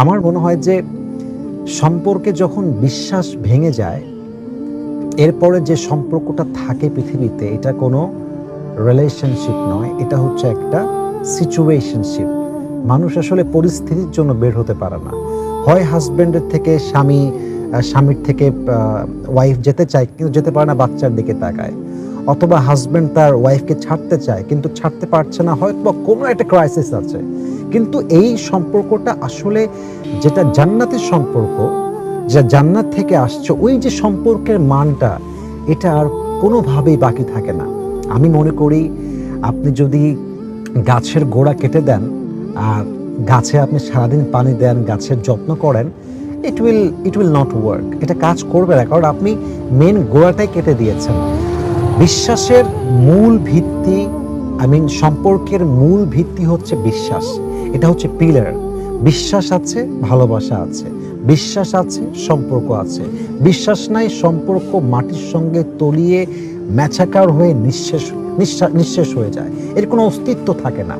আমার মনে হয় যে সম্পর্কে যখন বিশ্বাস ভেঙে যায়, এরপরে যে সম্পর্কটা থাকে পৃথিবীতে, এটা কোনো রিলেশনশিপ নয়, এটা হচ্ছে একটা সিচুয়েশনশিপ মানুষ আসলে পরিস্থিতির জন্য বের হতে পারে না। হয় হাজব্যান্ডের থেকে স্বামী স্বামীর থেকে ওয়াইফ যেতে চায়, কিন্তু যেতে পারে না বাচ্চার দিকে তাকায়। অথবা হাজব্যান্ড তার ওয়াইফকে ছাড়তে চায়, কিন্তু ছাড়তে পারছে না হয়তো কোনো একটা ক্রাইসিস আছে। কিন্তু এই সম্পর্কটা আসলে যেটা জান্নাতের সম্পর্ক যা জান্নাত থেকে আসছে, ওই যে সম্পর্কের মানটা, এটা আর কোনোভাবেই বাকি থাকে না। আমি মনে করি আপনি যদি গাছের গোড়া কেটে দেন, আর গাছে আপনি সারাদিন পানি দেন, গাছের যত্ন করেন it will it will not work এটা কাজ করবে না, কারণ আপনি মেন গোড়াটাই কেটে দিয়েছেন। বিশ্বাসের মূল ভিত্তি আই মিন সম্পর্কের মূল ভিত্তি হচ্ছে বিশ্বাস। এটা হচ্ছে পিলার বিশ্বাস আছে, ভালোবাসা আছে। বিশ্বাস আছে, সম্পর্ক আছে। বিশ্বাস নাই, সম্পর্ক মাটির সঙ্গে তলিয়ে ম্যাচাকার হয়ে নিঃশেষ নিঃশ্বাস নিঃশেষ হয়ে যায়। এর কোনো অস্তিত্ব থাকে না।